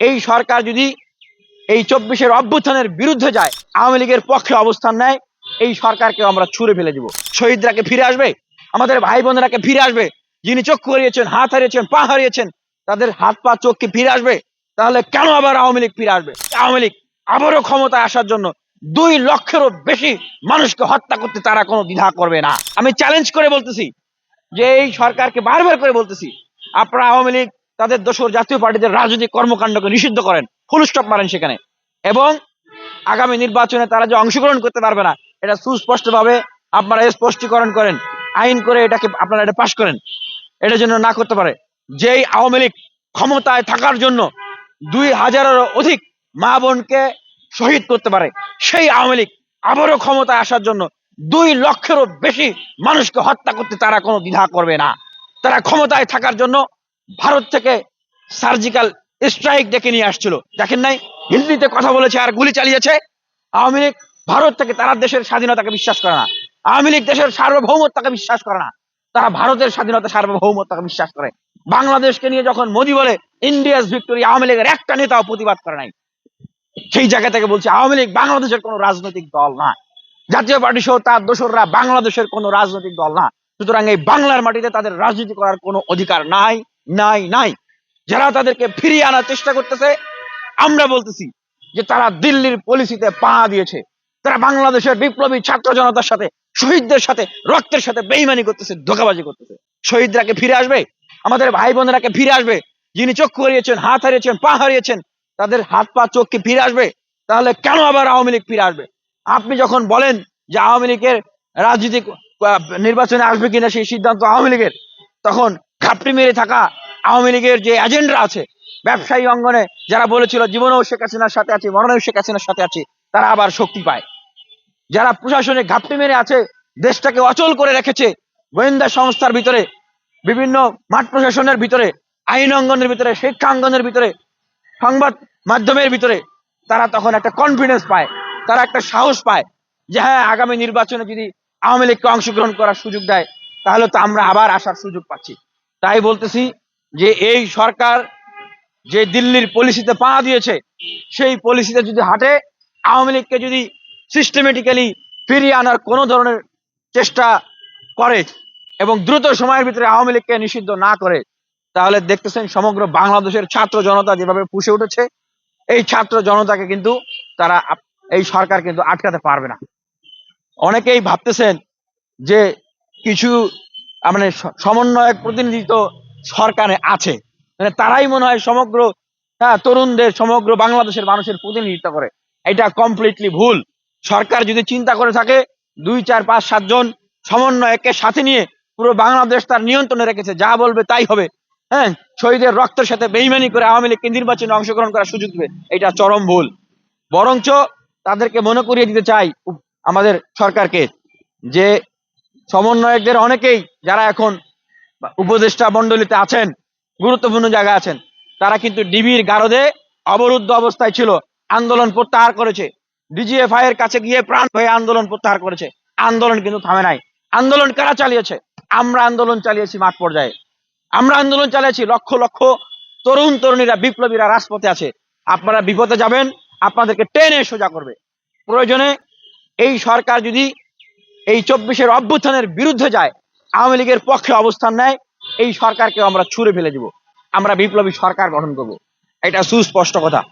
এই সরকার যদি এই চব্বিশের অভ্যুত্থানের বিরুদ্ধে যায়, আওয়ামী লীগের পক্ষে অবস্থান নেয়, এই সরকারকে আমরা ছুড়ে ফেলে দিব। শহীদরাকে ফিরে আসবে, আমাদের ভাই বোনেরাকে ফিরে আসবে, যিনি চক্ষু হারিয়েছেন, হাত হারিয়েছেন, পা হারিয়েছেন, তাদের হাত পা, চোখ কি ফিরে আসবে? তাহলে কেন আবার আওয়ামী লীগ ফিরে আসবে? আওয়ামী লীগ আবারও ক্ষমতায় আসার জন্য দুই লক্ষেরও বেশি মানুষকে হত্যা করতে তারা কোনো দ্বিধা করবে না। আমি চ্যালেঞ্জ করে বলতেছি, যে এই সরকারকে বারবার করে বলতেছি, আপনারা আওয়ামী লীগ তাদের দোসর জাতীয় পার্টিদের রাজনৈতিক কর্মকাণ্ডকে নিষিদ্ধ করেন। ফুল স্টপ মারেন সেখানে। এবং আগামী নির্বাচনে তারা যে অংশগ্রহণ করতে পারবে না, এটা সুস্পষ্টভাবে আপনারা স্পষ্টীকরণ করেন। আইন করে এটাকে আপনারা এটা পাশ করেন। এটা যেন না করতে পারে। যেই আওয়ামী লীগ ক্ষমতায় থাকার জন্য দুই হাজারেরও অধিক মা বোনকে শহীদ করতে পারে, সেই আওয়ামী লীগ আবারও ক্ষমতায় আসার জন্য দুই লক্ষেরও বেশি মানুষকে হত্যা করতে তারা কোনো দ্বিধা করবে না। তারা ক্ষমতায় থাকার জন্য ভারত থেকে সার্জিক্যাল স্ট্রাইক ডেকে নিয়ে আসছিল। দেখেন নাই? হিন্দিতে কথা বলেছে আর গুলি চালিয়েছে। আওয়ামী লীগ ভারত থেকে তারা দেশের স্বাধীনতাকে বিশ্বাস করে না। আওয়ামী লীগ দেশের সার্বভৌমত্বকে বিশ্বাস করে না। তারা ভারতের স্বাধীনতা সার্বভৌমত্বকে বিশ্বাস করে। বাংলাদেশকে নিয়ে যখন মোদি বলে ইন্ডিয়াস ভিক্টোরি আওয়ামী লীগের একটা নেতাও প্রতিবাদ করে নাই। সেই জায়গা থেকে বলছে, আওয়ামী লীগ বাংলাদেশের কোনো রাজনৈতিক দল না। জাতীয় পার্টি সহ তার দোসররা বাংলাদেশের কোনো রাজনৈতিক দল না। সুতরাং এই বাংলার মাটিতে তাদের রাজনীতি করার কোনো অধিকার নাই। নাই নাই। যারা তাদেরকে ফিরিয়ে আনার চেষ্টা করতেছে আমরা বলতেছি যে তারা দিল্লির পলিসিতে পা দিয়েছে। তারা বাংলাদেশের বিপ্লবী ছাত্র জনতার সাথে শহীদদের সাথে রক্তের সাথে বেইমানি করতেছে ধোকাবাজি করতেছে। শহীদরাকে ফিরে আসবে? আমাদের ভাই বোনেরাকে ফিরে আসবে? যিনি চক্ষু হারিয়েছেন হাত হারিয়েছেন পা হারিয়েছেন তাদের হাত পা চোখ কি ফিরে আসবে? তাহলে কেন আবার আওয়ামী লীগ ফিরে আসবে? আপনি যখন বলেন যে আওয়ামী লীগের রাজনীতিক আহ, নির্বাচনে আসবে কিনা সেই সিদ্ধান্ত আওয়ামী লীগের তখন ঘাপটি মেরে থাকা আওয়ামী লীগের যে এজেন্ডা আছে, ব্যবসায়ী অঙ্গনে যারা বলেছিল, জীবনেও শেখ হাসিনার সাথে আছে, মরণেও শেখ হাসিনার সাথে আছে, তারা আবার শক্তি পায়। যারা প্রশাসনে ঘাপটি মেরে আছে, দেশটাকে অচল করে রেখেছে, গোয়েন্দা সংস্থার ভিতরে, বিভিন্ন মাঠ প্রশাসনের ভিতরে, আইন অঙ্গনের ভিতরে, শিক্ষা অঙ্গনের ভিতরে, সংবাদ মাধ্যমের ভিতরে, তারা তখন একটা কনফিডেন্স পায়, তারা একটা সাহস পায় যে হ্যাঁ আগামী নির্বাচনে যদি আওয়ামী লীগকে অংশগ্রহণ করার সুযোগ দেয়, তাহলে তো আমরা আবার আসার সুযোগ পাচ্ছি। তাই বলতেছি যে এই সরকার যে দিল্লির পলিসিতে পা দিয়েছে, সেই পলিসিতে যদি হাঁটে, আওয়ামী লীগকে যদি সিস্টেমেটিক্যালি ফিরিয়ে আনার কোনো ধরনের চেষ্টা করে এবং দ্রুত সময়ের ভিতরে আওয়ামী লীগকে নিষিদ্ধ না করে, তাহলে দেখতেছেন সমগ্র বাংলাদেশের ছাত্র জনতা যেভাবে পুষে উঠেছে, এই ছাত্র জনতাকে কিন্তু তারা এই সরকার কিন্তু আটকাতে পারবে না। অনেকেই ভাবতেছেন যে কিছু মানে সমন্বয়ক প্রতিনিধিত্ব সরকারে আছে। মানে তারাই মনে হয় সমগ্র হ্যাঁ তরুণদের, সমগ্র বাংলাদেশের মানুষের প্রতিনিধিত্ব করে। এটা কমপ্লিটলি ভুল। সরকার যদি চিন্তা করে থাকে, দুই, চার, পাঁচ সাতজন সমন্বয়ককে সাথে নিয়ে পুরো বাংলাদেশ তার নিয়ন্ত্রণে রেখেছে, যা বলবে তাই হবে। হ্যাঁ শহীদের রক্তের সাথে বেইমানি করে আওয়ামী লীগকে নির্বাচনে অংশগ্রহণ করার সুযোগ দেবে। এটা চরম ভুল। বরঞ্চ তাদেরকে মনে করিয়ে দিতে চাই আমাদের সরকারকে যে সমন্বয়কদের অনেকেই যারা এখন উপদেষ্টা মন্ডলীতে আছেন, গুরুত্বপূর্ণ জায়গায় আছেন, তারা কিন্তু ডিবির গারদে অবরুদ্ধ অবস্থায় ছিল, আন্দোলন প্রত্যাহার করেছে। ডিজিএফআই এর কাছে গিয়ে প্রাণ হয়ে আন্দোলন প্রত্যাহার করেছে। আন্দোলন কিন্তু থামে নাই। আন্দোলন কারা চালিয়েছে? আমরা আন্দোলন চালিয়েছি মাঠ পর্যায়ে। আমরা আন্দোলন চালিয়েছি লক্ষ লক্ষ তরুণ তরুণীরা, বিপ্লবীরা রাজপথে আছে। আপনারা বিপদে যাবেন, আপনাদেরকে টেনে সোজা করবে। প্রয়োজনে এই সরকার যদি এই চব্বিশের অভ্যুত্থানের বিরুদ্ধে যায়, আওয়ামী লীগের পক্ষে অবস্থান নেয়, এই সরকারকে আমরা ছুড়ে ফেলে দিব। আমরা বিপ্লবী সরকার গঠন করব। এটা সুস্পষ্ট কথা।